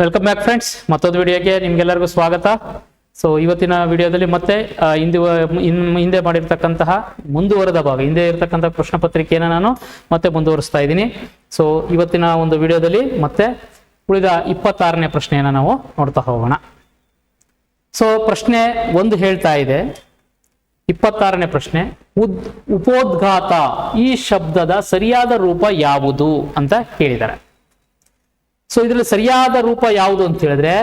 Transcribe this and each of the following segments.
Welcome back friends ಮತ್ತೊಂದು ವಿಡಿಯೋಗೆ ನಿಮ್ಗೆಲ್ಲರಿಗೂ ಸ್ವಾಗತ. ಸೊ ಇವತ್ತಿನ ವಿಡಿಯೋದಲ್ಲಿ ಮತ್ತೆ ಹಿಂದೆ ಹಿಂದೆ ಮಾಡಿರ್ತಕ್ಕಂತಹ ಮುಂದುವರೆದ ಭಾಗ, ಹಿಂದೆ ಇರತಕ್ಕಂಥ ಪ್ರಶ್ನೆ ಪತ್ರಿಕೆಯನ್ನು ನಾನು ಮತ್ತೆ ಮುಂದುವರಿಸ್ತಾ ಇದ್ದೀನಿ. ಸೊ ಇವತ್ತಿನ ಒಂದು ವಿಡಿಯೋದಲ್ಲಿ ಮತ್ತೆ ಉಳಿದ ಇಪ್ಪತ್ತಾರನೇ ಪ್ರಶ್ನೆಯನ್ನು ನಾವು ನೋಡ್ತಾ ಹೋಗೋಣ. ಸೊ ಪ್ರಶ್ನೆ ಒಂದು ಹೇಳ್ತಾ ಇದೆ. ಇಪ್ಪತ್ತಾರನೇ ಪ್ರಶ್ನೆ, ಉದ್, ಉಪೋದ್ಘಾತ ಈ ಶಬ್ದದ ಸರಿಯಾದ ರೂಪ ಯಾವುದು ಅಂತ ಕೇಳಿದ್ದಾರೆ. ಸೊ ಇದರಲ್ಲಿ ಸರಿಯಾದ ರೂಪ ಯಾವುದು ಅಂತ ಹೇಳಿದ್ರೆ,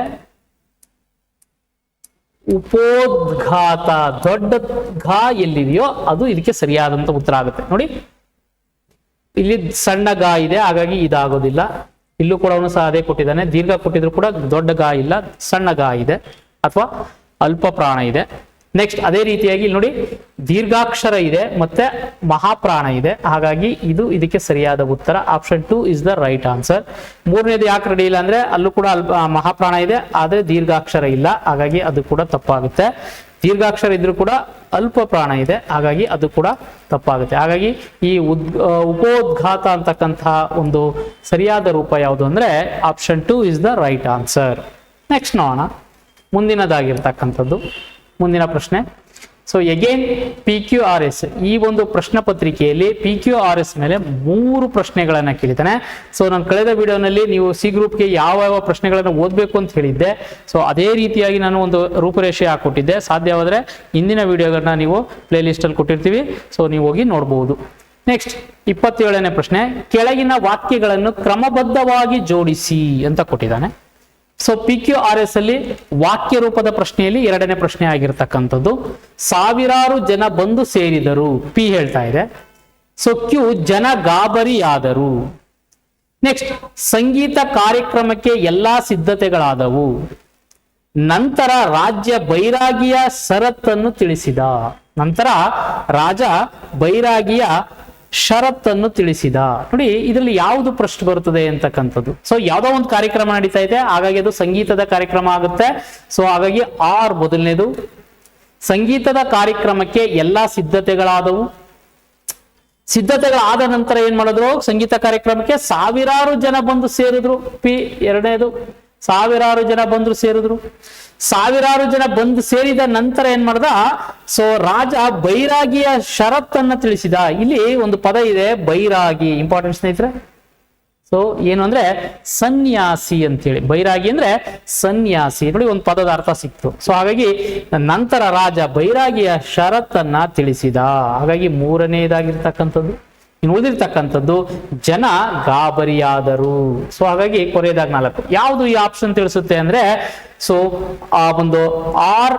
ಉಪೋದ್ಘಾತ ದೊಡ್ಡ ಘಾ ಎಲ್ಲಿದೆಯೋ ಅದು ಇದಕ್ಕೆ ಸರಿಯಾದಂತ ಉತ್ತರ ಆಗುತ್ತೆ. ನೋಡಿ, ಇಲ್ಲಿ ಸಣ್ಣ ಗಾ ಇದೆ, ಹಾಗಾಗಿ ಇದಾಗೋದಿಲ್ಲ. ಇಲ್ಲೂ ಕೂಡ ಅವನು ಸಹ ಅದೇ ಕೊಟ್ಟಿದ್ದಾನೆ. ದೀರ್ಘ ಕೊಟ್ಟಿದ್ರು ಕೂಡ ದೊಡ್ಡ ಗಾ ಇಲ್ಲ, ಸಣ್ಣ ಗಾ ಇದೆ. ಅಥವಾ ಅಲ್ಪ ಪ್ರಾಣ ಇದೆ. ನೆಕ್ಸ್ಟ್ ಅದೇ ರೀತಿಯಾಗಿ ಇಲ್ಲಿ ನೋಡಿ ದೀರ್ಘಾಕ್ಷರ ಇದೆ, ಮತ್ತೆ ಮಹಾಪ್ರಾಣ ಇದೆ. ಹಾಗಾಗಿ ಇದು ಇದಕ್ಕೆ ಸರಿಯಾದ ಉತ್ತರ. Option two is the right answer ಮೂರನೇದು ಯಾಕೆ ರೆಡಿ ಇಲ್ಲ ಅಂದ್ರೆ ಅಲ್ಲೂ ಕೂಡ ಮಹಾಪ್ರಾಣ ಇದೆ, ಆದ್ರೆ ದೀರ್ಘಾಕ್ಷರ ಇಲ್ಲ. ಹಾಗಾಗಿ ಅದು ಕೂಡ ತಪ್ಪಾಗುತ್ತೆ. ದೀರ್ಘಾಕ್ಷರ ಇದ್ರೂ ಕೂಡ ಅಲ್ಪ ಪ್ರಾಣ ಇದೆ, ಹಾಗಾಗಿ ಅದು ಕೂಡ ತಪ್ಪಾಗುತ್ತೆ. ಹಾಗಾಗಿ ಈ ಉದ್ ಉಪೋದ್ಘಾತ ಅಂತಕ್ಕಂತಹ ಒಂದು ಸರಿಯಾದ ರೂಪ ಯಾವುದು ಅಂದ್ರೆ option two is the right answer next ನೋಡೋಣ. ಮುಂದಿನದಾಗಿರ್ತಕ್ಕಂಥದ್ದು. ಮುಂದಿನ ಪ್ರಶ್ನೆ. So again P Q R S ಈ ಒಂದು ಪ್ರಶ್ನೆ ಪತ್ರಿಕೆಯಲ್ಲಿ ಪಿ ಕ್ಯೂ ಆರ್ ಎಸ್ ಮೇಲೆ ಮೂರು ಪ್ರಶ್ನೆಗಳನ್ನ ಕೇಳಿದ್ದಾನೆ ಸೊ ನಾನು ಕಳೆದ ವಿಡಿಯೋನಲ್ಲಿ ನೀವು ಸಿ ಗ್ರೂಪ್ಗೆ ಯಾವ ಯಾವ ಪ್ರಶ್ನೆಗಳನ್ನು ಓದಬೇಕು ಅಂತ ಹೇಳಿದ್ದೆ. ಸೊ ಅದೇ ರೀತಿಯಾಗಿ ನಾನು ಒಂದು ರೂಪರೇಷೆ ಹಾಕೊಟ್ಟಿದ್ದೆ ಸಾಧ್ಯವಾದರೆ ಇಂದಿನ ವಿಡಿಯೋಗಳನ್ನ ನೀವು ಪ್ಲೇ ಲಿಸ್ಟಲ್ಲಿ ಕೊಟ್ಟಿರ್ತೀವಿ. ಸೊ ನೀವು ಹೋಗಿ ನೋಡಬಹುದು ನೆಕ್ಸ್ಟ್ ಇಪ್ಪತ್ತೇಳನೇ ಪ್ರಶ್ನೆ. ಕೆಳಗಿನ ವಾಕ್ಯಗಳನ್ನು ಕ್ರಮಬದ್ಧವಾಗಿ ಜೋಡಿಸಿ ಅಂತ ಕೊಟ್ಟಿದ್ದಾನೆ. So P Q R S ಅಲ್ಲಿ ವಾಕ್ಯ ರೂಪದ ಪ್ರಶ್ನೆಯಲ್ಲಿ ಎರಡನೇ ಪ್ರಶ್ನೆ ಆಗಿರ್ತಕ್ಕಂಥದ್ದು. ಸಾವಿರಾರು ಜನ ಬಂದು ಸೇರಿದರು. ಪಿ ಹೇಳ್ತಾ ಇದೆ. ಸೊ ಕ್ಯೂ ಜನ ಗಾಬರಿಯಾದರು ನೆಕ್ಸ್ಟ್ ಸಂಗೀತ ಕಾರ್ಯಕ್ರಮಕ್ಕೆ ಎಲ್ಲಾ ಸಿದ್ಧತೆಗಳಾದವು. ನಂತರ ರಾಜ್ಯ ಬೈರಾಗಿಯ ಸರತ್ತನ್ನು ತಿಳಿಸಿದ. ನಂತರ ರಾಜ ಬೈರಾಗಿಯ ಷರತ್ತನ್ನು ತಿಳಿಸಿದ. ನೋಡಿ, ಇದರಲ್ಲಿ ಯಾವುದು ಪ್ರಶ್ನೆ ಬರುತ್ತದೆ ಅಂತಕ್ಕಂಥದ್ದು. ಸೊ ಯಾವ್ದೋ ಒಂದು ಕಾರ್ಯಕ್ರಮ ನಡೀತಾ ಇದೆ, ಹಾಗಾಗಿ ಅದು ಸಂಗೀತದ ಕಾರ್ಯಕ್ರಮ ಆಗುತ್ತೆ. ಸೊ ಹಾಗಾಗಿ ಆರ್ ಮೊದಲನೇದು. ಸಂಗೀತದ ಕಾರ್ಯಕ್ರಮಕ್ಕೆ ಎಲ್ಲಾ ಸಿದ್ಧತೆಗಳಾದವು. ಸಿದ್ಧತೆಗಳಾದ ನಂತರ ಏನ್ ಮಾಡಿದ್ರು? ಸಂಗೀತ ಕಾರ್ಯಕ್ರಮಕ್ಕೆ ಸಾವಿರಾರು ಜನ ಬಂದು ಸೇರಿದ್ರು. ಪಿ, ಎರಡನೇದು. ಸಾವಿರಾರು ಜನ ಬಂದ್ರು ಸೇರಿದ್ರು. ಸಾವಿರಾರು ಜನ ಬಂದು ಸೇರಿದ ನಂತರ ಏನ್ ಮಾಡ್ದ? ಸೊ ರಾಜ ಬೈರಾಗಿಯ ಷರತ್ತನ್ನ ತಿಳಿಸಿದ. ಇಲ್ಲಿ ಒಂದು ಪದ ಇದೆ, ಬೈರಾಗಿ. ಇಂಪಾರ್ಟೆಂಟ್ ಸ್ನೇಹಿತರೆ? ಸೊ ಏನು ಅಂದ್ರೆ ಸನ್ಯಾಸಿ ಅಂತೇಳಿ. ಬೈರಾಗಿ ಅಂದ್ರೆ ಸನ್ಯಾಸಿ. ನೋಡಿ, ಒಂದು ಪದದ ಅರ್ಥ ಸಿಕ್ತು. ಸೊ ಹಾಗಾಗಿ ನಂತರ ರಾಜ ಬೈರಾಗಿಯ ಷರತ್ತನ್ನ ತಿಳಿಸಿದ. ಹಾಗಾಗಿ ಮೂರನೇದಾಗಿರ್ತಕ್ಕಂಥದ್ದು. ಇನ್ನು ಉಳಿದಿರ್ತಕ್ಕಂಥದ್ದು ಜನ ಗಾಬರಿಯಾದರು. ಸೊ ಹಾಗಾಗಿ ಕೊರೆಯದಾಗ ನಾಲ್ಕು. ಯಾವುದು ಈ ಆಪ್ಷನ್ ತಿಳಿಸುತ್ತೆ ಅಂದ್ರೆ ಸೊ ಆ ಒಂದು ಆರ್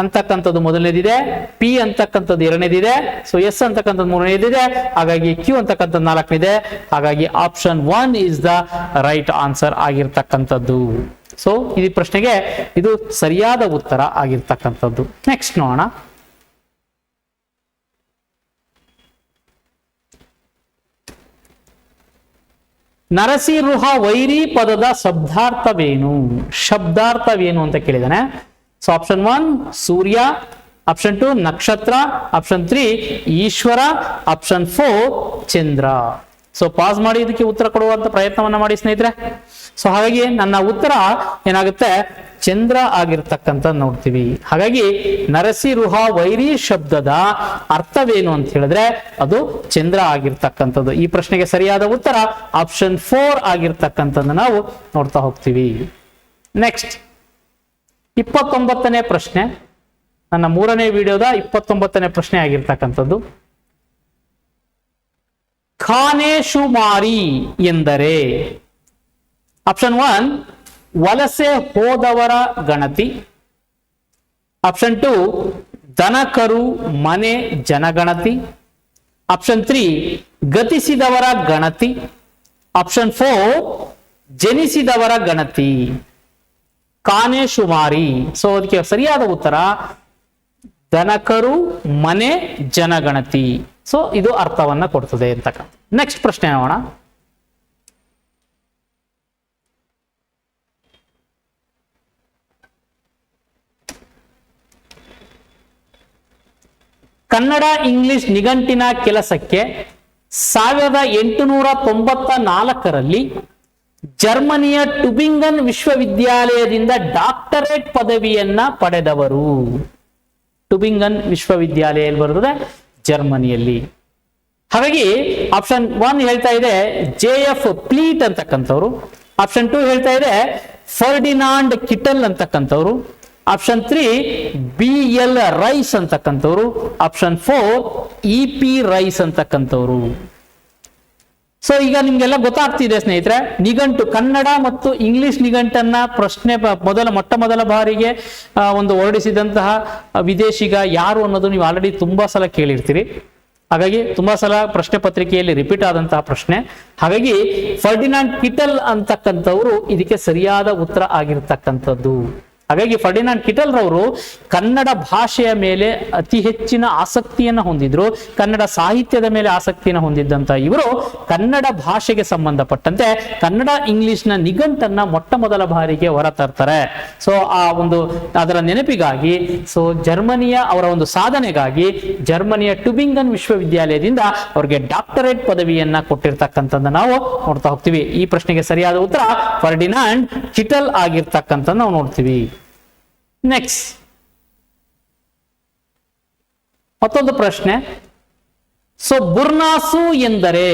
ಅಂತಕ್ಕಂಥದ್ದು ಮೊದಲನೇದಿದೆ ಪಿ ಅಂತಕ್ಕಂಥದ್ದು ಎರಡನೇದಿದೆ ಸೊ ಎಸ್ ಅಂತಕ್ಕಂಥದ್ದು ಮೂರನೇದಿದೆ, ಹಾಗಾಗಿ ಕ್ಯೂ ಅಂತಕ್ಕಂಥದ್ದು ನಾಲ್ಕನೇದೆ ಹಾಗಾಗಿ option one is the right answer ಆಗಿರ್ತಕ್ಕಂಥದ್ದು. ಸೊ ಈ ಪ್ರಶ್ನೆಗೆ ಇದು ಸರಿಯಾದ ಉತ್ತರ ಆಗಿರ್ತಕ್ಕಂಥದ್ದು. ನೆಕ್ಸ್ಟ್ ನೋಡೋಣ. ನರಸಿಂಹ ವೈರಿ ಪದದ ಶಬ್ದಾರ್ಥವೇನು? ಶಬ್ದಾರ್ಥವೇನು ಅಂತ ಕೇಳಿದಾನೆ. ಸೊ ಆಪ್ಷನ್ ಒನ್ ಸೂರ್ಯ ಆಪ್ಷನ್ ಟು ನಕ್ಷತ್ರ ಆಪ್ಷನ್ ತ್ರೀ ಈಶ್ವರ ಆಪ್ಷನ್ ಫೋರ್ ಚಂದ್ರ. ಸೊ ಪಾಸ್ ಮಾಡಿ ಇದಕ್ಕೆ ಉತ್ತರ ಕೊಡುವಂತ ಪ್ರಯತ್ನವನ್ನ ಮಾಡಿ ಸ್ನೇಹಿತರೆ. ಸೊ ಹಾಗಾಗಿ ನನ್ನ ಉತ್ತರ ಏನಾಗುತ್ತೆ? ಚಂದ್ರ ಆಗಿರ್ತಕ್ಕಂಥ ನೋಡ್ತೀವಿ. ಹಾಗಾಗಿ ನರಸಿರುಹ ವೈರಿ ಶಬ್ದದ ಅರ್ಥವೇನು ಅಂತ ಹೇಳಿದ್ರೆ ಅದು ಚಂದ್ರ ಆಗಿರ್ತಕ್ಕಂಥದ್ದು. ಈ ಪ್ರಶ್ನೆಗೆ ಸರಿಯಾದ ಉತ್ತರ ಆಪ್ಷನ್ ಫೋರ್ ಆಗಿರ್ತಕ್ಕಂಥದ್ದು ನಾವು ನೋಡ್ತಾ ಹೋಗ್ತೀವಿ. ನೆಕ್ಸ್ಟ್ ಇಪ್ಪತ್ತೊಂಬತ್ತನೇ ಪ್ರಶ್ನೆ. ನನ್ನ ಮೂರನೇ ವಿಡಿಯೋದ ಇಪ್ಪತ್ತೊಂಬತ್ತನೇ ಪ್ರಶ್ನೆ ಆಗಿರ್ತಕ್ಕಂಥದ್ದು. ಖಾನೇಶುಮಾರಿ ಎಂದರೆ ಆಪ್ಷನ್ ಒನ್, ವಲಸೆ ಹೋದವರ ಗಣತಿ. ಆಪ್ಷನ್ ಟು, ದನಕರು ಮನೆ ಜನಗಣತಿ. ಆಪ್ಷನ್ ತ್ರೀ, ಗತಿಸಿದವರ ಗಣತಿ. ಆಪ್ಷನ್ ಫೋರ್, ಜನಿಸಿದವರ ಗಣತಿ. ಕಾನೇಶುಮಾರಿ ಸೊ ಅದಕ್ಕೆ ಸರಿಯಾದ ಉತ್ತರ, ದನಕರು ಮನೆ ಜನಗಣತಿ. ಸೊ ಇದು ಅರ್ಥವನ್ನ ಕೊಡ್ತದೆ ಅಂತಕ್ಕಂಥ ನೆಕ್ಸ್ಟ್ ಪ್ರಶ್ನೆ ನೋಡೋಣ ಕನ್ನಡ, ಇಂಗ್ಲಿಷ್ ನಿಘಂಟಿನ ಕೆಲಸಕ್ಕೆ ಸಾವಿರದ ಎಂಟುನೂರ ತೊಂಬತ್ತ ನಾಲ್ಕರಲ್ಲಿ ಜರ್ಮನಿಯ ಟುಬಿಂಗನ್ ವಿಶ್ವವಿದ್ಯಾಲಯದಿಂದ ಡಾಕ್ಟರೇಟ್ ಪದವಿಯನ್ನ ಪಡೆದವರು. ಟುಬಿಂಗನ್ ವಿಶ್ವವಿದ್ಯಾಲಯ ಬರ್ತದೆ? ಜರ್ಮನಿಯಲ್ಲಿ. ಹಾಗಾಗಿ ಆಪ್ಷನ್ ಒನ್ ಹೇಳ್ತಾ ಇದೆ ಜೆ ಎಫ್ ಪ್ಲೀಟ್ ಅಂತಕ್ಕಂಥವ್ರು. ಆಪ್ಷನ್ ಟೂ ಹೇಳ್ತಾ ಇದೆ Ferdinand Kittel ಅಂತಕ್ಕಂಥವ್ರು. Option three B L Rice ಅಂತಕ್ಕಂಥವ್ರು. Option four E P Rice ಅಂತಕ್ಕಂಥವ್ರು. So ಈಗ ನಿಮ್ಗೆಲ್ಲ ಗೊತ್ತಾಗ್ತಿದೆ ಸ್ನೇಹಿತರೆ, ನಿಘಂಟು, ಕನ್ನಡ ಮತ್ತು ಇಂಗ್ಲಿಷ್ ನಿಘಂಟನ್ನ ಪ್ರಶ್ನೆ ಮೊದಲ, ಮೊಟ್ಟ ಮೊದಲ ಬಾರಿಗೆ ಒಂದು ಹೊರಡಿಸಿದಂತಹ ವಿದೇಶಿಗ ಯಾರು ಅನ್ನೋದು ನೀವು ಆಲ್ರೆಡಿ ತುಂಬಾ ಸಲ ಕೇಳಿರ್ತೀರಿ. ಹಾಗಾಗಿ ತುಂಬಾ ಸಲ ಪ್ರಶ್ನೆ ಪತ್ರಿಕೆಯಲ್ಲಿ ರಿಪೀಟ್ ಆದಂತಹ ಪ್ರಶ್ನೆ. ಹಾಗಾಗಿ ಫರ್ಡಿನಾಂಡ್ ಕಿಟಲ್ ಅಂತಕ್ಕಂಥವ್ರು ಇದಕ್ಕೆ ಸರಿಯಾದ ಉತ್ತರ ಆಗಿರ್ತಕ್ಕಂಥದ್ದು. ಹಾಗಾಗಿ ಫರ್ಡಿನಾಂಡ್ ಕಿಟಲ್ ರವರು ಕನ್ನಡ ಭಾಷೆಯ ಮೇಲೆ ಅತಿ ಹೆಚ್ಚಿನ ಆಸಕ್ತಿಯನ್ನ ಹೊಂದಿದ್ರು. ಕನ್ನಡ ಸಾಹಿತ್ಯದ ಮೇಲೆ ಆಸಕ್ತಿಯನ್ನು ಹೊಂದಿದ್ದಂತ ಇವರು ಕನ್ನಡ ಭಾಷೆಗೆ ಸಂಬಂಧಪಟ್ಟಂತೆ ಕನ್ನಡ ಇಂಗ್ಲಿಷ್ನ ನಿಘಂಟನ್ನ ಮೊಟ್ಟ ಮೊದಲ ಬಾರಿಗೆ ಹೊರತರ್ತಾರೆ ಸೊ ಆ ಒಂದು ಅದರ ನೆನಪಿಗಾಗಿ ಸೊ ಜರ್ಮನಿಯ ಅವರ ಒಂದು ಸಾಧನೆಗಾಗಿ ಜರ್ಮನಿಯ ಟುಬಿಂಗನ್ ವಿಶ್ವವಿದ್ಯಾಲಯದಿಂದ ಅವರಿಗೆ ಡಾಕ್ಟರೇಟ್ ಪದವಿಯನ್ನ ಕೊಟ್ಟಿರ್ತಕ್ಕಂಥದ್ದು ನಾವು ನೋಡ್ತಾ ಹೋಗ್ತೀವಿ. ಈ ಪ್ರಶ್ನೆಗೆ ಸರಿಯಾದ ಉತ್ತರ ಫರ್ಡಿನಾಂಡ್ ಕಿಟಲ್ ಆಗಿರ್ತಕ್ಕಂಥ ನಾವು ನೋಡ್ತೀವಿ. ನೆಕ್ಸ್ಟ್ ಮತ್ತೊಂದು ಪ್ರಶ್ನೆ. ಸೊ ಬುರ್ನಾಸು ಎಂದರೆ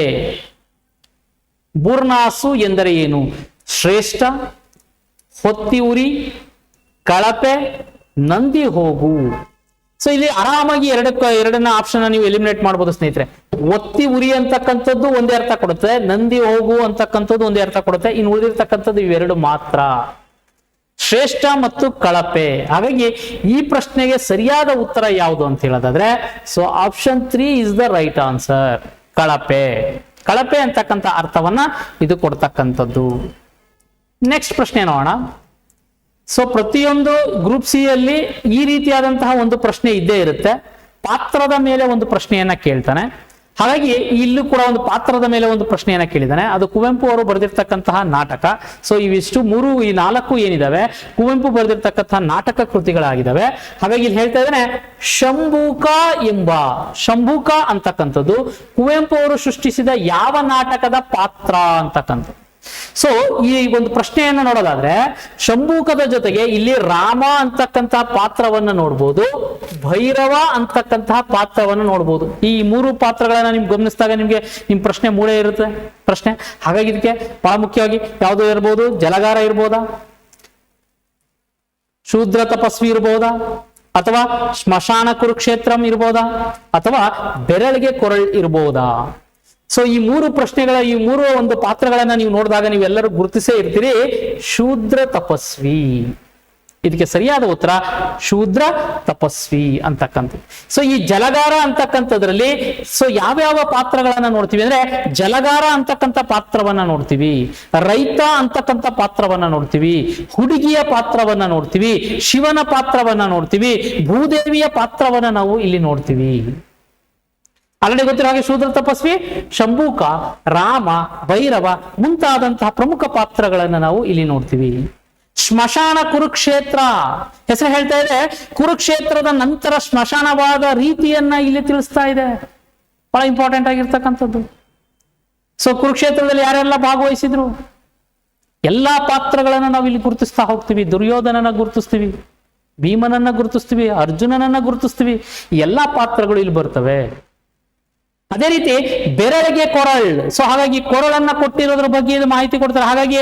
ಬುರ್ನಾಸು ಎಂದರೆ ಏನು? ಶ್ರೇಷ್ಠ, ಹೊತ್ತಿ ಉರಿ, ಕಳಪೆ, ನಂದಿ ಹೋಗು. ಸೊ ಇಲ್ಲಿ ಆರಾಮಾಗಿ ಎರಡಕ್ಕ, ಎರಡನ್ನ ಆಪ್ಷನ್ ನೀವು ಎಲಿಮಿನೇಟ್ ಮಾಡಬಹುದು ಸ್ನೇಹಿತರೆ. ಒತ್ತಿ ಉರಿ ಅಂತಕ್ಕಂಥದ್ದು ಒಂದೇ ಅರ್ಥ ಕೊಡುತ್ತೆ, ನಂದಿ ಹೋಗು ಅಂತಕ್ಕಂಥದ್ದು ಒಂದೇ ಅರ್ಥ ಕೊಡುತ್ತೆ, ಇನ್ನು ಉಳಿದಿರ್ತಕ್ಕಂಥದ್ದು ಇವೆರಡು ಮಾತ್ರ. ಶ್ರೇಷ್ಠ ಮತ್ತು ಕಳಪೆ. ಹಾಗಾಗಿ ಈ ಪ್ರಶ್ನೆಗೆ ಸರಿಯಾದ ಉತ್ತರ ಯಾವುದು ಅಂತ ಹೇಳೋದಾದ್ರೆ so option three is the right answer ಕಳಪೆ. ಕಳಪೆ ಅಂತಕ್ಕಂಥ ಅರ್ಥವನ್ನ ಇದು ಕೊಡ್ತಕ್ಕಂಥದ್ದು. ನೆಕ್ಸ್ಟ್ ಪ್ರಶ್ನೆ ನೋಡೋಣ. ಸೊ ಪ್ರತಿಯೊಂದು ಗ್ರೂಪ್ ಸಿ ಅಲ್ಲಿ ಈ ರೀತಿಯಾದಂತಹ ಒಂದು ಪ್ರಶ್ನೆ ಇದ್ದೇ ಇರುತ್ತೆ. ಪಾತ್ರದ ಮೇಲೆ ಒಂದು ಪ್ರಶ್ನೆಯನ್ನ ಕೇಳ್ತಾನೆ. ಹಾಗಾಗಿ ಇಲ್ಲೂ ಕೂಡ ಒಂದು ಪಾತ್ರದ ಮೇಲೆ ಒಂದು ಪ್ರಶ್ನೆಯನ್ನ ಕೇಳಿದಾನೆ ಅದು ಕುವೆಂಪು ಅವರು ಬರೆದಿರ್ತಕ್ಕಂತಹ ನಾಟಕ. ಸೊ ಇವಿಷ್ಟು ಮೂರು, ಈ ನಾಲ್ಕು ಏನಿದಾವೆ? ಕುವೆಂಪು ಬರೆದಿರ್ತಕ್ಕಂತಹ ನಾಟಕ ಕೃತಿಗಳಾಗಿದ್ದಾವೆ ಹಾಗಾಗಿ ಇಲ್ಲಿ ಹೇಳ್ತಾ ಇದ್ದಾನೆ, ಶಂಭೂಕ ಎಂಬ, ಶಂಭೂಕ ಅಂತಕ್ಕಂಥದ್ದು ಕುವೆಂಪು ಅವರು ಸೃಷ್ಟಿಸಿದ ಯಾವ ನಾಟಕದ ಪಾತ್ರ ಅಂತಕ್ಕಂಥದ್ದು. ಸೊ ಈ ಒಂದು ಪ್ರಶ್ನೆಯನ್ನು ನೋಡೋದಾದ್ರೆ, ಶಂಭೂಕದ ಜೊತೆಗೆ ಇಲ್ಲಿ ರಾಮ ಅಂತಕ್ಕಂತಹ ಪಾತ್ರವನ್ನ ನೋಡ್ಬೋದು, ಭೈರವ ಅಂತಕ್ಕಂತಹ ಪಾತ್ರವನ್ನ ನೋಡ್ಬೋದು. ಈ ಮೂರು ಪಾತ್ರಗಳನ್ನ ನಿಮ್ಗೆ ಗಮನಿಸಿದಾಗ ನಿಮ್ಗೆ ನಿಮ್ ಪ್ರಶ್ನೆ ಮೂಳೆ ಇರುತ್ತೆ. ಪ್ರಶ್ನೆ. ಹಾಗಾಗಿ ಇದಕ್ಕೆ ಬಹಳ ಮುಖ್ಯವಾಗಿ ಯಾವುದು ಇರ್ಬೋದು? ಜಲಗಾರ ಇರ್ಬೋದಾ? ಶೂದ್ರ ತಪಸ್ವಿ ಇರ್ಬೋದಾ? ಅಥವಾ ಸ್ಮಶಾನ ಕುರುಕ್ಷೇತ್ರಂ ಇರ್ಬೋದಾ? ಅಥವಾ ಬೆರಳಿಗೆ ಕೊರಳ್ ಇರ್ಬೋದಾ? ಸೊ ಈ ಮೂರು ಪ್ರಶ್ನೆಗಳ, ಈ ಮೂರು ಒಂದು ಪಾತ್ರಗಳನ್ನ ನೀವು ನೋಡಿದಾಗ ನೀವೆಲ್ಲರೂ ಗುರುತಿಸೇ ಇರ್ತೀರಿ. ಶೂದ್ರ ತಪಸ್ವಿ. ಇದಕ್ಕೆ ಸರಿಯಾದ ಉತ್ತರ, ಶೂದ್ರ ತಪಸ್ವಿ ಅಂತಕ್ಕಂಥದ್ದು. ಸೊ ಈ ಜಲಗಾರ ಅಂತಕ್ಕಂಥದ್ರಲ್ಲಿ ಸೊ ಯಾವ್ಯಾವ ಪಾತ್ರಗಳನ್ನ ನೋಡ್ತೀವಿ ಅಂದ್ರೆ, ಜಲಗಾರ ಅಂತಕ್ಕಂಥ ಪಾತ್ರವನ್ನ ನೋಡ್ತೀವಿ. ರೈತ ಅಂತಕ್ಕಂಥ ಪಾತ್ರವನ್ನ ನೋಡ್ತೀವಿ. ಹುಡುಗಿಯ ಪಾತ್ರವನ್ನ ನೋಡ್ತೀವಿ. ಶಿವನ ಪಾತ್ರವನ್ನ ನೋಡ್ತೀವಿ. ಭೂದೇವಿಯ ಪಾತ್ರವನ್ನ ನಾವು ಇಲ್ಲಿ ನೋಡ್ತೀವಿ. ಆಲ್ರೆಡಿ ಗೊತ್ತಿರೋ ಹಾಗೆ ಶೂದ್ರ ತಪಸ್ವಿ, ಶಂಭೂಕ, ರಾಮ, ಭೈರವ ಮುಂತಾದಂತಹ ಪ್ರಮುಖ ಪಾತ್ರಗಳನ್ನು ನಾವು ಇಲ್ಲಿ ನೋಡ್ತೀವಿ. ಸ್ಮಶಾನ ಕುರುಕ್ಷೇತ್ರ. ಹೆಸರು ಹೇಳ್ತಾ ಇದೆ, ಕುರುಕ್ಷೇತ್ರದ ನಂತರ ಸ್ಮಶಾನವಾದ ರೀತಿಯನ್ನ ಇಲ್ಲಿ ತಿಳಿಸ್ತಾ ಇದೆ. ಬಹಳ ಇಂಪಾರ್ಟೆಂಟ್ ಆಗಿರ್ತಕ್ಕಂಥದ್ದು. ಸೊ ಕುರುಕ್ಷೇತ್ರದಲ್ಲಿ ಯಾರೆಲ್ಲ ಭಾಗವಹಿಸಿದ್ರು? ಎಲ್ಲಾ ಪಾತ್ರಗಳನ್ನು ನಾವು ಇಲ್ಲಿ ಗುರುತಿಸ್ತಾ ಹೋಗ್ತೀವಿ. ದುರ್ಯೋಧನನ ಗುರುತಿಸ್ತೀವಿ, ಭೀಮನನ್ನ ಗುರುತಿಸ್ತೀವಿ, ಅರ್ಜುನನನ್ನ ಗುರುತಿಸ್ತೀವಿ. ಎಲ್ಲಾ ಪಾತ್ರಗಳು ಇಲ್ಲಿ ಬರ್ತವೆ. ಅದೇ ರೀತಿ ಬೆರಳಿಗೆ ಕೊರಳ್. ಸೊ ಹಾಗಾಗಿ ಕೊರಳನ್ನ ಕೊಟ್ಟಿರೋದ್ರ ಬಗ್ಗೆ ಮಾಹಿತಿ ಕೊಡ್ತಾರೆ. ಹಾಗಾಗಿ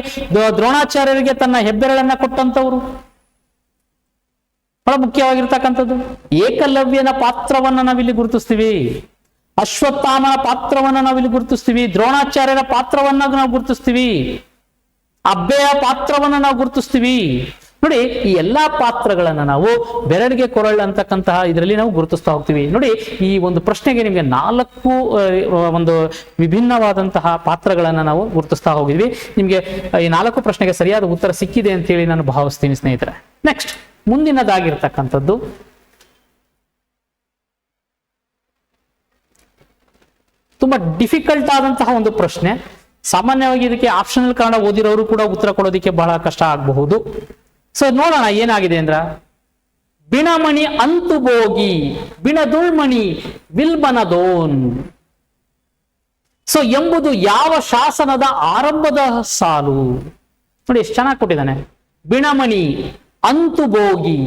ದ್ರೋಣಾಚಾರ್ಯರಿಗೆ ತನ್ನ ಹೆಬ್ಬೆರಳನ್ನ ಕೊಟ್ಟಂತವ್ರು. ಬಹಳ ಮುಖ್ಯವಾಗಿರ್ತಕ್ಕಂಥದ್ದು. ಏಕಲವ್ಯನ ಪಾತ್ರವನ್ನ ನಾವಿಲ್ಲಿ ಗುರುತಿಸ್ತೀವಿ. ಅಶ್ವತ್ಥಾಮನ ಪಾತ್ರವನ್ನ ನಾವಿಲ್ಲಿ ಗುರುತಿಸ್ತೀವಿ. ದ್ರೋಣಾಚಾರ್ಯರ ಪಾತ್ರವನ್ನ ನಾವು ಗುರುತಿಸ್ತೀವಿ. ಅಬ್ಬೆಯ ಪಾತ್ರವನ್ನ ನಾವು ಗುರುತಿಸ್ತೀವಿ. ನೋಡಿ, ಈ ಎಲ್ಲಾ ಪಾತ್ರಗಳನ್ನ ನಾವು ಬೆರಳಿಗೆ ಕೊರಳ್ ಅಂತಕ್ಕಂತಹ ಇದರಲ್ಲಿ ನಾವು ಗುರುತಿಸ್ತಾ ಹೋಗ್ತೀವಿ. ನೋಡಿ, ಈ ಒಂದು ಪ್ರಶ್ನೆಗೆ ನಿಮಗೆ ನಾಲ್ಕು ಒಂದು ವಿಭಿನ್ನವಾದಂತಹ ಪಾತ್ರಗಳನ್ನ ನಾವು ಗುರುತಿಸ್ತಾ ಹೋಗಿದ್ವಿ. ನಿಮಗೆ ಈ ನಾಲ್ಕು ಪ್ರಶ್ನೆಗೆ ಸರಿಯಾದ ಉತ್ತರ ಸಿಕ್ಕಿದೆ ಅಂತೇಳಿ ನಾನು ಭಾವಿಸ್ತೀನಿ ಸ್ನೇಹಿತರೆ. ನೆಕ್ಸ್ಟ್ ಮುಂದಿನದಾಗಿರ್ತಕ್ಕಂಥದ್ದು. ತುಂಬಾ ಡಿಫಿಕಲ್ಟ್ ಆದಂತಹ ಒಂದು ಪ್ರಶ್ನೆ. ಸಾಮಾನ್ಯವಾಗಿ ಇದಕ್ಕೆ ಆಪ್ಷನಲ್ ಕಾರಣ ಓದಿರೋರು ಕೂಡ ಉತ್ತರ ಕೊಡೋದಕ್ಕೆ ಬಹಳ ಕಷ್ಟ ಆಗಬಹುದು. ಸೊ ನೋಡೋಣ ಏನಾಗಿದೆ ಅಂದ್ರ, ಬಿಣಮಣಿ ಅಂತು ಬೋಗಿ ಬಿಣದುಳ್ಮಣಿ ವಿಲ್ಬನದೋನ್. ಸೊ ಎಂಬುದು ಯಾವ ಶಾಸನದ ಆರಂಭದ ಸಾಲು? ನೋಡಿ, ಎಷ್ಟು ಚೆನ್ನಾಗಿ ಕೊಟ್ಟಿದ್ದಾನೆ. ಬಿಣಮಣಿ ಅಂತು ಭೋಗಿ,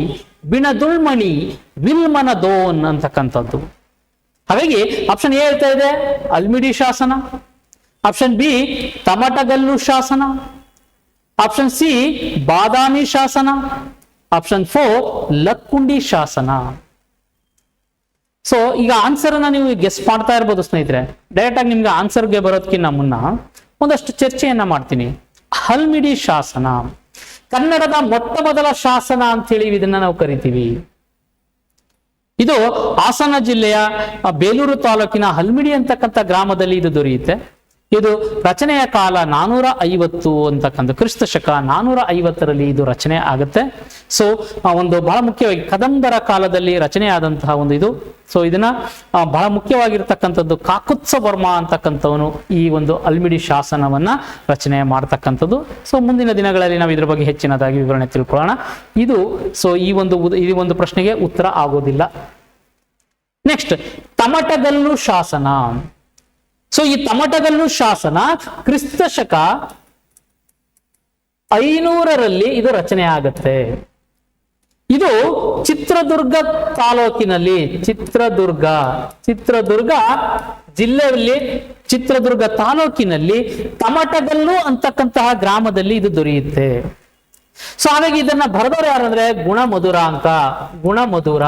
ಬಿಣದುಳ್ಮಣಿ ವಿಲ್ಮನ ದೋನ್ ಅಂತಕ್ಕಂಥದ್ದು. ಹಾಗಾಗಿ ಆಪ್ಷನ್ ಎ ಹೇಳ್ತಾ ಇದೆ, ಅಲ್ಮಿಡಿ ಶಾಸನ. ಆಪ್ಷನ್ ಬಿ, ತಮಟಗಲ್ಲು ಶಾಸನ. ಆಪ್ಷನ್ ಸಿ ಬಾದಾಮಿ ಶಾಸನ ಆಪ್ಷನ್ ಫೋರ್ ಲಕ್ಕುಂಡಿ ಶಾಸನ ಸೊ ಈಗ ಆನ್ಸರ್ ಅನ್ನ ನೀವು ಗೆಸ್ ಮಾಡ್ತಾ ಇರ್ಬೋದು ಸ್ನೇಹಿತರೆ. ಡೈರೆಕ್ಟ್ ಆಗಿ ನಿಮ್ಗೆ ಆನ್ಸರ್ಗೆ ಬರೋದಕ್ಕಿಂತ ಮುನ್ನ ಒಂದಷ್ಟು ಚರ್ಚೆಯನ್ನ ಮಾಡ್ತೀನಿ. ಹಲ್ಮಿಡಿ ಶಾಸನ. ಕನ್ನಡದ ಮೊಟ್ಟ ಮೊದಲ ಶಾಸನ ಅಂತ ಹೇಳಿ ಇದನ್ನ ನಾವು ಕರಿತೀವಿ. ಇದು ಹಾಸನ ಜಿಲ್ಲೆಯ ಬೇಲೂರು ತಾಲೂಕಿನ ಹಲ್ಮಿಡಿ ಅಂತಕ್ಕಂಥ ಗ್ರಾಮದಲ್ಲಿ ಇದು ದೊರೆಯುತ್ತೆ. ಇದು ರಚನೆಯ ಕಾಲ ನಾನೂರ ಐವತ್ತು ಅಂತಕ್ಕಂಥ ಕ್ರಿಸ್ತ ಶಕ ನಾನೂರ ಐವತ್ತರಲ್ಲಿ ಇದು ರಚನೆ ಆಗುತ್ತೆ. ಸೊ ಒಂದು ಬಹಳ ಮುಖ್ಯವಾಗಿ ಕದಂಬರ ಕಾಲದಲ್ಲಿ ರಚನೆ ಆದಂತಹ ಒಂದು ಇದು. ಸೊ ಇದನ್ನ ಬಹಳ ಮುಖ್ಯವಾಗಿರ್ತಕ್ಕಂಥದ್ದು ಕಾಕುತ್ಸ ವರ್ಮ ಅಂತಕ್ಕಂಥವನು ಈ ಒಂದು ಅಲ್ಮಿಡಿ ಶಾಸನವನ್ನ ರಚನೆ ಮಾಡ್ತಕ್ಕಂಥದ್ದು. ಸೊ ಮುಂದಿನ ದಿನಗಳಲ್ಲಿ ನಾವು ಇದ್ರ ಬಗ್ಗೆ ಹೆಚ್ಚಿನದಾಗಿ ವಿವರಣೆ ತಿಳ್ಕೊಳ್ಳೋಣ. ಇದು ಸೊ ಈ ಒಂದು ಈ ಒಂದು ಪ್ರಶ್ನೆಗೆ ಉತ್ತರ ಆಗೋದಿಲ್ಲ. ನೆಕ್ಸ್ಟ್ ತಮಟಗಲ್ಲು ಶಾಸನ. ಸೊ ಈ ತಮಟಗಲ್ಲು ಶಾಸನ ಕ್ರಿಸ್ತ ಶಕ ಐನೂರರಲ್ಲಿ ಇದು ರಚನೆ ಆಗತ್ತೆ. ಇದು ಚಿತ್ರದುರ್ಗ ತಾಲೂಕಿನಲ್ಲಿ ಚಿತ್ರದುರ್ಗ ಚಿತ್ರದುರ್ಗ ಜಿಲ್ಲೆಯಲ್ಲಿ ಚಿತ್ರದುರ್ಗ ತಾಲೂಕಿನಲ್ಲಿ ತಮಟಗಲ್ಲು ಅಂತಕ್ಕಂತಹ ಗ್ರಾಮದಲ್ಲಿ ಇದು ದೊರೆಯುತ್ತೆ. ಸೊ ಹಾಗಾಗಿ ಇದನ್ನ ಬರೆದವರು ಯಾರಂದ್ರೆ ಗುಣಮಧುರ ಅಂತ, ಗುಣಮಧುರ.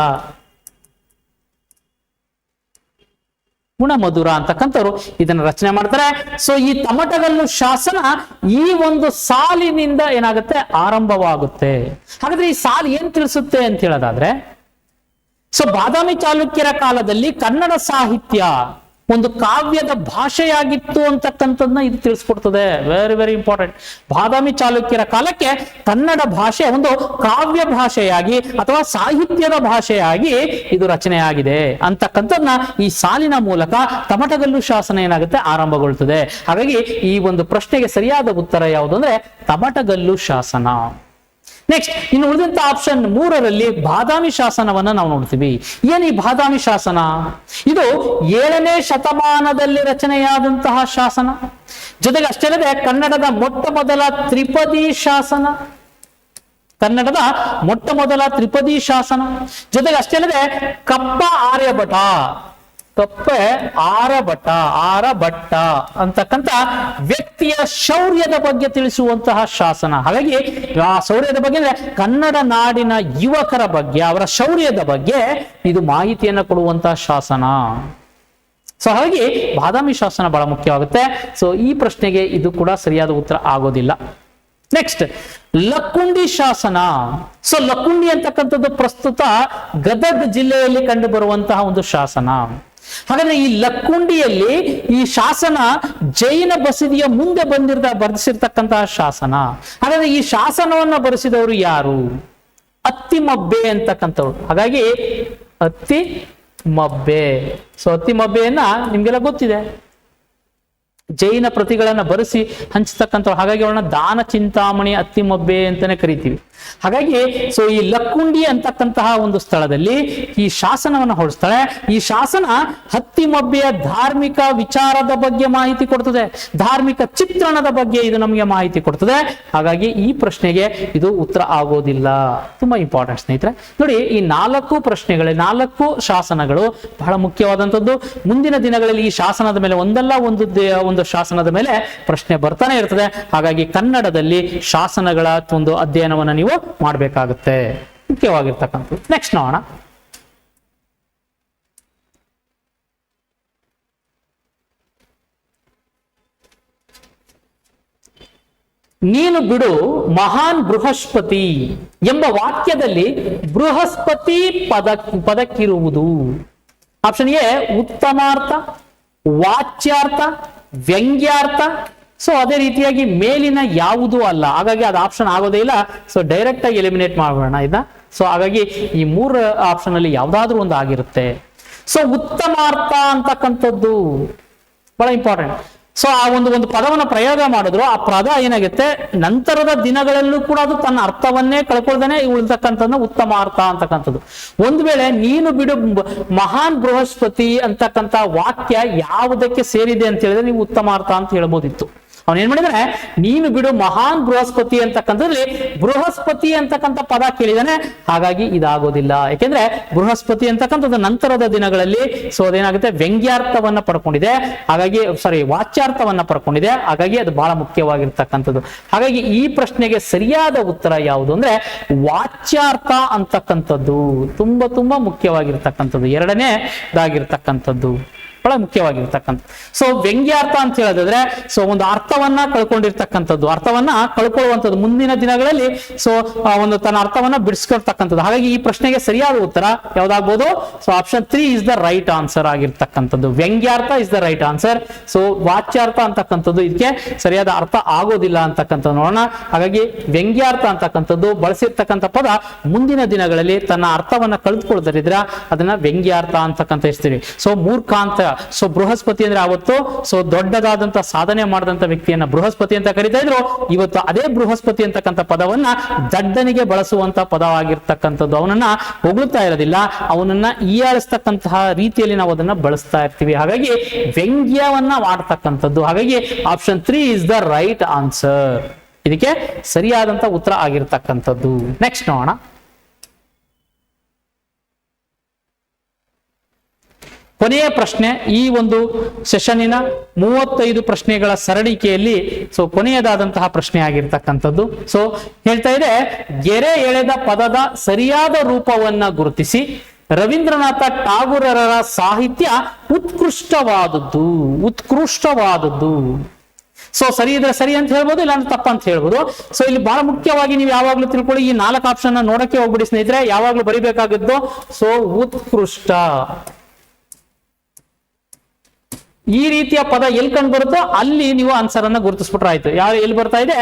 ಗುಣಮಧುರ ಅಂತಕ್ಕಂಥವ್ರು ಇದನ್ನ ರಚನೆ ಮಾಡ್ತಾರೆ. ಸೊ ಈ ತಮಟಗಲ್ಲು ಶಾಸನ ಈ ಒಂದು ಸಾಲಿನಿಂದ ಏನಾಗುತ್ತೆ? ಆರಂಭವಾಗುತ್ತೆ. ಹಾಗಾದ್ರೆ ಈ ಸಾಲು ಏನ್ ತಿಳಿಸುತ್ತೆ ಅಂತ ಹೇಳೋದಾದ್ರೆ ಸೊ ಬಾದಾಮಿ ಚಾಲುಕ್ಯರ ಕಾಲದಲ್ಲಿ ಕನ್ನಡ ಸಾಹಿತ್ಯ ಒಂದು ಕಾವ್ಯದ ಭಾಷೆಯಾಗಿತ್ತು ಅಂತಕ್ಕಂಥದ್ದನ್ನ ಇದು ತಿಳಿಸ್ಕೊಡ್ತದೆ. ವೆರಿ ವೆರಿ ಇಂಪಾರ್ಟೆಂಟ್ ಬಾದಾಮಿ ಚಾಲುಕ್ಯರ ಕಾಲಕ್ಕೆ ಕನ್ನಡ ಭಾಷೆ ಒಂದು ಕಾವ್ಯ ಭಾಷೆಯಾಗಿ ಅಥವಾ ಸಾಹಿತ್ಯದ ಭಾಷೆಯಾಗಿ ಇದು ರಚನೆಯಾಗಿದೆ ಅಂತಕ್ಕಂಥದ್ನ ಈ ಸಾಲಿನ ಮೂಲಕ ತಮಟಗಲ್ಲು ಶಾಸನ ಏನಾಗುತ್ತೆ? ಆರಂಭಗೊಳ್ತದೆ. ಹಾಗಾಗಿ ಈ ಒಂದು ಪ್ರಶ್ನೆಗೆ ಸರಿಯಾದ ಉತ್ತರ ಯಾವುದು ಅಂದ್ರೆ ತಮಟಗಲ್ಲು ಶಾಸನ. ನೆಕ್ಸ್ಟ್ ಇನ್ನು ಉಳಿದಂತ ಆಪ್ಷನ್ ಮೂರರಲ್ಲಿ ಬಾದಾಮಿ ಶಾಸನವನ್ನ ನಾವು ನೋಡ್ತೀವಿ. ಏನು ಈ ಬಾದಾಮಿ ಶಾಸನ? ಇದು ಏಳನೇ ಶತಮಾನದಲ್ಲಿ ರಚನೆಯಾದಂತಹ ಶಾಸನ. ಜೊತೆಗೆ ಅಷ್ಟೇ ಕನ್ನಡದ ಮೊಟ್ಟ ಮೊದಲ ತ್ರಿಪದಿ ಶಾಸನ. ಕನ್ನಡದ ಮೊಟ್ಟ ಮೊದಲ ತ್ರಿಪದಿ ಶಾಸನ. ಜೊತೆಗೆ ಅಷ್ಟೇ ಅಲ್ಲದೆ ಕಪ್ಪ ಆರ್ಯಭಟ. ಕಪ್ಪೆ ಆರಭಟ, ಆರಭಟ್ಟ ಅಂತಕ್ಕಂಥ ವ್ಯಕ್ತಿಯ ಶೌರ್ಯದ ಬಗ್ಗೆ ತಿಳಿಸುವಂತಹ ಶಾಸನ. ಹಾಗಾಗಿ ಆ ಶೌರ್ಯದ ಬಗ್ಗೆ ಅಂದ್ರೆ ಕನ್ನಡ ನಾಡಿನ ಯುವಕರ ಬಗ್ಗೆ, ಅವರ ಶೌರ್ಯದ ಬಗ್ಗೆ ಇದು ಮಾಹಿತಿಯನ್ನು ಕೊಡುವಂತಹ ಶಾಸನ. ಸೊ ಹಾಗಾಗಿ ಬಾದಾಮಿ ಶಾಸನ ಬಹಳ ಮುಖ್ಯವಾಗುತ್ತೆ. ಸೊ ಈ ಪ್ರಶ್ನೆಗೆ ಇದು ಕೂಡ ಸರಿಯಾದ ಉತ್ತರ ಆಗೋದಿಲ್ಲ. ನೆಕ್ಸ್ಟ್ ಲಕ್ಕುಂಡಿ ಶಾಸನ. ಸೊ ಲಕ್ಕುಂಡಿ ಅಂತಕ್ಕಂಥದ್ದು ಪ್ರಸ್ತುತ ಗದಗ ಜಿಲ್ಲೆಯಲ್ಲಿ ಕಂಡು ಬರುವಂತಹ ಒಂದು ಶಾಸನ. ಹಾಗಾದ್ರೆ ಈ ಲಕ್ಕುಂಡಿಯಲ್ಲಿ ಈ ಶಾಸನ ಜೈನ ಬಸದಿಯ ಮುಂದೆ ಬಂದಿರ್ದ ಬರೆಸಿರ್ತಕ್ಕಂತಹ ಶಾಸನ. ಹಾಗಾದ್ರೆ ಈ ಶಾಸನವನ್ನ ಬರೆಸಿದವರು ಯಾರು? ಅತ್ತಿಮಬ್ಬೆ ಅಂತಕ್ಕಂಥವ್ರು. ಹಾಗಾಗಿ ಅತ್ತಿ ಮಬ್ಬೆ. ಸೊ ಅತ್ತಿ ಮಬ್ಬೆಯನ್ನ ನಿಮ್ಗೆಲ್ಲ ಗೊತ್ತಿದೆ. ಜೈನ ಪ್ರತಿಗಳನ್ನ ಬರೆಸಿ ಹಂಚತಕ್ಕಂಥವ್ರು. ಹಾಗಾಗಿ ಅವಳನ್ನ ದಾನ ಚಿಂತಾಮಣಿ ಅತ್ತಿಮಬ್ಬೆ ಅಂತಾನೆ ಕರಿತೀವಿ. ಹಾಗಾಗಿ ಸೊ ಈ ಲಕ್ಕುಂಡಿ ಅಂತಕ್ಕಂತಹ ಒಂದು ಸ್ಥಳದಲ್ಲಿ ಈ ಶಾಸನವನ್ನು ಹೊರಡಿಸ್ತಾಳೆ ಈ ಶಾಸನ ಹತ್ತಿಮಬ್ಬೆಯ ಧಾರ್ಮಿಕ ವಿಚಾರದ ಬಗ್ಗೆ ಮಾಹಿತಿ ಕೊಡ್ತದೆ. ಧಾರ್ಮಿಕ ಚಿತ್ರಣದ ಬಗ್ಗೆ ಇದು ನಮಗೆ ಮಾಹಿತಿ ಕೊಡ್ತದೆ. ಹಾಗಾಗಿ ಈ ಪ್ರಶ್ನೆಗೆ ಇದು ಉತ್ತರ ಆಗೋದಿಲ್ಲ. ತುಂಬಾ ಇಂಪಾರ್ಟೆಂಟ್ ಸ್ನೇಹಿತರೆ. ನೋಡಿ, ಈ ನಾಲ್ಕು ಪ್ರಶ್ನೆಗಳು, ನಾಲ್ಕು ಶಾಸನಗಳು ಬಹಳ ಮುಖ್ಯವಾದಂಥದ್ದು. ಮುಂದಿನ ದಿನಗಳಲ್ಲಿ ಈ ಶಾಸನದ ಮೇಲೆ ಒಂದಲ್ಲ, ಒಂದು ಒಂದು ಶಾಸನದ ಮೇಲೆ ಪ್ರಶ್ನೆ ಬರ್ತಾನೆ ಇರ್ತದೆ. ಹಾಗಾಗಿ ಕನ್ನಡದಲ್ಲಿ ಶಾಸನಗಳ ಒಂದು ಅಧ್ಯಯನವನ್ನ ನೀವು ಮಾಡಬೇಕಾಗುತ್ತೆ. ಮುಖ್ಯವಾಗಿರ್ತಕ್ಕಂಥದ್ದು. ನೆಕ್ಸ್ಟ್ ನೋಡೋಣ. ನೀನು ಬಿಡು ಮಹಾನ್ ಬೃಹಸ್ಪತಿ ಎಂಬ ವಾಕ್ಯದಲ್ಲಿ ಬೃಹಸ್ಪತಿ ಪದ, ಪದಕ್ಕಿರುವುದು. ಆಪ್ಷನ್ ಎ ಉತ್ತಮಾರ್ಥ, ವಾಚ್ಯಾರ್ಥ, ವ್ಯಂಗ್ಯಾರ್ಥ ಸೊ ಅದೇ ರೀತಿಯಾಗಿ ಮೇಲಿನ ಯಾವುದೂ ಅಲ್ಲ. ಹಾಗಾಗಿ ಅದು ಆಪ್ಷನ್ ಆಗೋದೇ ಇಲ್ಲ. ಸೊ ಡೈರೆಕ್ಟ್ ಆಗಿ ಎಲಿಮಿನೇಟ್ ಮಾಡೋಣ ಇದನ್ನ ಸೊ ಹಾಗಾಗಿ ಈ ಮೂರು ಆಪ್ಷನ್ ಅಲ್ಲಿ ಯಾವ್ದಾದ್ರು ಒಂದು ಆಗಿರುತ್ತೆ. ಸೊ ಉತ್ತಮಾರ್ಥ ಅಂತಕ್ಕಂಥದ್ದು ಬಹಳ ಇಂಪಾರ್ಟೆಂಟ್ ಸೊ ಆ ಒಂದು ಒಂದು ಪದವನ್ನು ಪ್ರಯೋಗ ಮಾಡಿದ್ರು. ಆ ಪದ ಏನಾಗುತ್ತೆ? ನಂತರದ ದಿನಗಳಲ್ಲೂ ಕೂಡ ಅದು ತನ್ನ ಅರ್ಥವನ್ನೇ ಕಳ್ಕೊಳ್ದೇನೆ ಉಳಿತಕ್ಕಂಥದ್ದು ಉತ್ತಮ ಅರ್ಥ ಅಂತಕ್ಕಂಥದ್ದು. ಒಂದು ವೇಳೆ ನೀನು ಬಿಡು, ಮಹಾನ್ ಬೃಹಸ್ಪತಿ ಅಂತಕ್ಕಂಥ ವಾಕ್ಯ ಯಾವುದಕ್ಕೆ ಸೇರಿದೆ ಅಂತ ಹೇಳಿದ್ರೆ ನೀವು ಉತ್ತಮ ಅರ್ಥ ಅಂತ ಹೇಳ್ಬೋದಿತ್ತು. ಅವನ್ ಏನ್ ಮಾಡಿದಾನೆ? ನೀನು ಬಿಡು ಮಹಾನ್ ಬೃಹಸ್ಪತಿ ಅಂತಕ್ಕಂಥದ್ರಲ್ಲಿ ಬೃಹಸ್ಪತಿ ಅಂತಕ್ಕಂಥ ಪದ ಕೇಳಿದಾನೆ. ಹಾಗಾಗಿ ಇದಾಗೋದಿಲ್ಲ. ಯಾಕೆಂದ್ರೆ ಬೃಹಸ್ಪತಿ ಅಂತಕ್ಕಂಥದ್ದು ನಂತರದ ದಿನಗಳಲ್ಲಿ ಸೊ ಅದೇನಾಗುತ್ತೆ ವ್ಯಂಗ್ಯಾರ್ಥವನ್ನ ಪಡ್ಕೊಂಡಿದೆ. ಹಾಗಾಗಿ ಸಾರಿ ವಾಚ್ಯಾರ್ಥವನ್ನ ಪಡ್ಕೊಂಡಿದೆ. ಹಾಗಾಗಿ ಅದು ಬಹಳ ಮುಖ್ಯವಾಗಿರ್ತಕ್ಕಂಥದ್ದು. ಹಾಗಾಗಿ ಈ ಪ್ರಶ್ನೆಗೆ ಸರಿಯಾದ ಉತ್ತರ ಯಾವುದು ಅಂದ್ರೆ ವಾಚ್ಯಾರ್ಥ ಅಂತಕ್ಕಂಥದ್ದು. ತುಂಬಾ ತುಂಬಾ ಮುಖ್ಯವಾಗಿರ್ತಕ್ಕಂಥದ್ದು. ಎರಡನೇ ಇದಾಗಿರ್ತಕ್ಕಂಥದ್ದು ಬಹಳ ಮುಖ್ಯವಾಗಿರ್ತಕ್ಕಂಥ. ಸೊ ವ್ಯಂಗ್ಯಾರ್ಥ ಅಂತ ಹೇಳೋದಾದ್ರೆ ಸೊ ಒಂದು ಅರ್ಥವನ್ನ ಕಳ್ಕೊಂಡಿರ್ತಕ್ಕಂಥದ್ದು. ಅರ್ಥವನ್ನ ಕಳ್ಕೊಳ್ಳುವಂಥದ್ದು ಮುಂದಿನ ದಿನಗಳಲ್ಲಿ ಸೊ ಒಂದು ತನ್ನ ಅರ್ಥವನ್ನ ಬಿಡಿಸ್ಕೊಳ್ತಕ್ಕಂಥದ್ದು. ಹಾಗಾಗಿ ಈ ಪ್ರಶ್ನೆಗೆ ಸರಿಯಾದ ಉತ್ತರ ಯಾವ್ದಾಗ್ಬೋದು? So option three is the right answer ಆಗಿರ್ತಕ್ಕಂಥದ್ದು. ವ್ಯಂಗ್ಯಾರ್ಥ is the right answer so ವಾಚ್ಯಾರ್ಥ ಅಂತಕ್ಕಂಥದ್ದು ಇದಕ್ಕೆ ಸರಿಯಾದ ಅರ್ಥ ಆಗೋದಿಲ್ಲ ಅಂತಕ್ಕಂಥದ್ದು ನೋಡೋಣ. ಹಾಗಾಗಿ ವ್ಯಂಗ್ಯಾರ್ಥ ಅಂತಕ್ಕಂಥದ್ದು ಬಳಸಿರ್ತಕ್ಕಂಥ ಪದ ಮುಂದಿನ ದಿನಗಳಲ್ಲಿ ತನ್ನ ಅರ್ಥವನ್ನ ಕಳೆದುಕೊಳ್ತಾರಿದ್ರ ಅದನ್ನ ವ್ಯಂಗ್ಯಾರ್ಥ ಅಂತಕ್ಕಂಥ ಇರ್ತೀವಿ ಸೊ ಮೂರ್ಖಾಂತ ಸೊ ಬೃಹಸ್ಪತಿ ಅಂದ್ರೆ ಅವತ್ತು ಸೊ ದೊಡ್ಡದಾದಂತ ಸಾಧನೆ ಮಾಡಿದಂತ ವ್ಯಕ್ತಿಯನ್ನ ಬೃಹಸ್ಪತಿ ಅಂತ ಕರಿತಾ ಇದ್ರು. ಇವತ್ತು ಅದೇ ಬೃಹಸ್ಪತಿ ಅಂತಕ್ಕಂಥ ಪದವನ್ನ ದಡ್ಡನಿಗೆ ಬಳಸುವಂತ ಪದವಾಗಿರ್ತಕ್ಕಂಥದ್ದು. ಅವನನ್ನ ಹೊಗಳುತ್ತಾ ಇರೋದಿಲ್ಲ. ಅವನನ್ನ ಈಯಾಳಿಸ್ತಕ್ಕಂತಹ ರೀತಿಯಲ್ಲಿ ನಾವು ಅದನ್ನ ಬಳಸ್ತಾ ಇರ್ತೀವಿ. ಹಾಗಾಗಿ ವ್ಯಂಗ್ಯವನ್ನ ಮಾಡ್ತಕ್ಕಂಥದ್ದು ಹಾಗಾಗಿ option three is the right answer ಇದಕ್ಕೆ ಸರಿಯಾದಂತ ಉತ್ತರ ಆಗಿರ್ತಕ್ಕಂಥದ್ದು. ನೆಕ್ಸ್ಟ್ ನೋಡೋಣ. ಕೊನೆಯ ಪ್ರಶ್ನೆ ಈ ಒಂದು ಸೆಷನ್ನಿನ ಮೂವತ್ತೈದು ಪ್ರಶ್ನೆಗಳ ಸರಣಿಕೆಯಲ್ಲಿ ಸೊ ಕೊನೆಯದಾದಂತಹ ಪ್ರಶ್ನೆ ಆಗಿರ್ತಕ್ಕಂಥದ್ದು. ಸೊ ಹೇಳ್ತಾ ಇದೆ, ಗೆರೆ ಎಳೆದ ಪದದ ಸರಿಯಾದ ರೂಪವನ್ನ ಗುರುತಿಸಿ, ರವೀಂದ್ರನಾಥ ಟಾಗೂರರ ಸಾಹಿತ್ಯ ಉತ್ಕೃಷ್ಟವಾದದ್ದು ಉತ್ಕೃಷ್ಟವಾದದ್ದು. ಸೊ ಸರಿ ಇದ್ರೆ ಸರಿ ಅಂತ ಹೇಳ್ಬೋದು ಇಲ್ಲ ಅಂದ್ರೆ ತಪ್ಪ ಅಂತ ಹೇಳ್ಬೋದು. ಸೊ ಇಲ್ಲಿ ಬಹಳ ಮುಖ್ಯವಾಗಿ ನೀವು ಯಾವಾಗ್ಲೂ ತಿಳ್ಕೊಳ್ಳಿ, ಈ ನಾಲ್ಕು ಆಪ್ಷನ್ ನೋಡಕ್ಕೆ ಹೋಗ್ಬಿಡಿ ಸ್ನೇಹಿತರೆ, ಯಾವಾಗ್ಲೂ ಬರಿಬೇಕಾಗಿದ್ದು ಸೊ ಉತ್ಕೃಷ್ಟ. ಈ ರೀತಿಯ ಪದ ಎಲ್ಲಿ ಕಂಡು ಬರುತ್ತೋ ಅಲ್ಲಿ ನೀವು ಆನ್ಸರ್ ಅನ್ನ ಗುರುತಿಸ್ಬಿಟ್ರೆ ಆಯ್ತು. ಯಾವ ಎಲ್ಲಿ ಬರ್ತಾ ಇದೆ?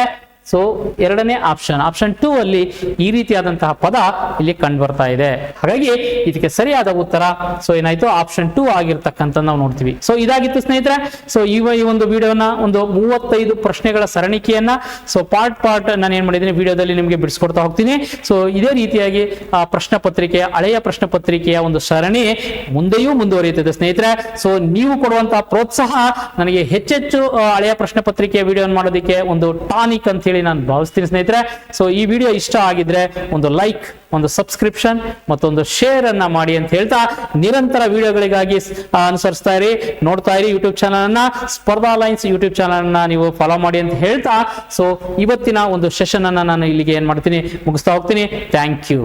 ಸೊ ಎರಡನೇ ಆಪ್ಷನ್ ಆಪ್ಷನ್ ಟೂ ಅಲ್ಲಿ ಈ ರೀತಿಯಾದಂತಹ ಪದ ಇಲ್ಲಿ ಕಂಡು ಬರ್ತಾ ಇದೆ. ಹಾಗಾಗಿ ಇದಕ್ಕೆ ಸರಿಯಾದ ಉತ್ತರ ಸೊ ಏನಾಯ್ತು? ಆಪ್ಷನ್ ಟೂ ಆಗಿರ್ತಕ್ಕಂಥ ನಾವು ನೋಡ್ತೀವಿ. ಸೊ ಇದಾಗಿತ್ತು ಸ್ನೇಹಿತರೆ. ಸೊ ಈ ಒಂದು ವಿಡಿಯೋನ ಒಂದು ಮೂವತ್ತೈದು ಪ್ರಶ್ನೆಗಳ ಸರಣಿಕೆಯನ್ನ ಸೊ ಪಾರ್ಟ್ ಪಾರ್ಟ್ ನಾನು ಏನ್ ಮಾಡಿದ್ದೀನಿ, ವಿಡಿಯೋದಲ್ಲಿ ನಿಮಗೆ ಬಿಡಿಸ್ಕೊಡ್ತಾ ಹೋಗ್ತೀನಿ. ಸೊ ಇದೇ ರೀತಿಯಾಗಿ, ಆ, ಪ್ರಶ್ನೆ ಪತ್ರಿಕೆಯ, ಹಳೆಯ ಪ್ರಶ್ನೆ ಪತ್ರಿಕೆಯ ಒಂದು ಸರಣಿ ಮುಂದೆಯೂ ಮುಂದುವರಿಯುತ್ತದೆ ಸ್ನೇಹಿತರೆ. ಸೊ ನೀವು ಕೊಡುವಂತಹ ಪ್ರೋತ್ಸಾಹ, ನನಗೆ ಹೆಚ್ಚೆಚ್ಚು ಹಳೆಯ ಪ್ರಶ್ನೆ ಪತ್ರಿಕೆಯ ವಿಡಿಯೋ ಮಾಡೋದಕ್ಕೆ ಒಂದು ಟಾನಿಕ್ ಅಂತ ಹೇಳಿ ನಾನು ಭಾವಿಸ್ತೀನಿ ಸ್ನೇಹಿತರೆ. ಸೊ ಈ ವಿಡಿಯೋ ಇಷ್ಟ ಆಗಿದ್ರೆ ಒಂದು ಲೈಕ್ ಒಂದು ಸಬ್ಸ್ಕ್ರಿಪ್ಷನ್ ಮತ್ತೊಂದು ಶೇರ್ ಅನ್ನ ಮಾಡಿ ಅಂತ ಹೇಳ್ತಾ ನಿರಂತರ ವಿಡಿಯೋಗಳಿಗಾಗಿ ಅನುಸರಿಸ್ತಾ ಇರಿ. ನೋಡ್ತಾ ಇರಿ ಯೂಟ್ಯೂಬ್ ಚಾನಲ್ ಅನ್ನ. ಸ್ಪರ್ಧಾ ಲೈನ್ಸ್ ಯೂಟ್ಯೂಬ್ ಚಾನಲ್ ಅನ್ನ ನೀವು ಫಾಲೋ ಮಾಡಿ ಅಂತ ಹೇಳ್ತಾ. ಸೊ ಇವತ್ತಿನ ಒಂದು ಸೆಷನ್ ಅನ್ನ ನಾನು ಇಲ್ಲಿಗೆ ಏನ್ ಮಾಡ್ತೀನಿ, ಮುಗಿಸ್ತಾ ಹೋಗ್ತೀನಿ. Thank you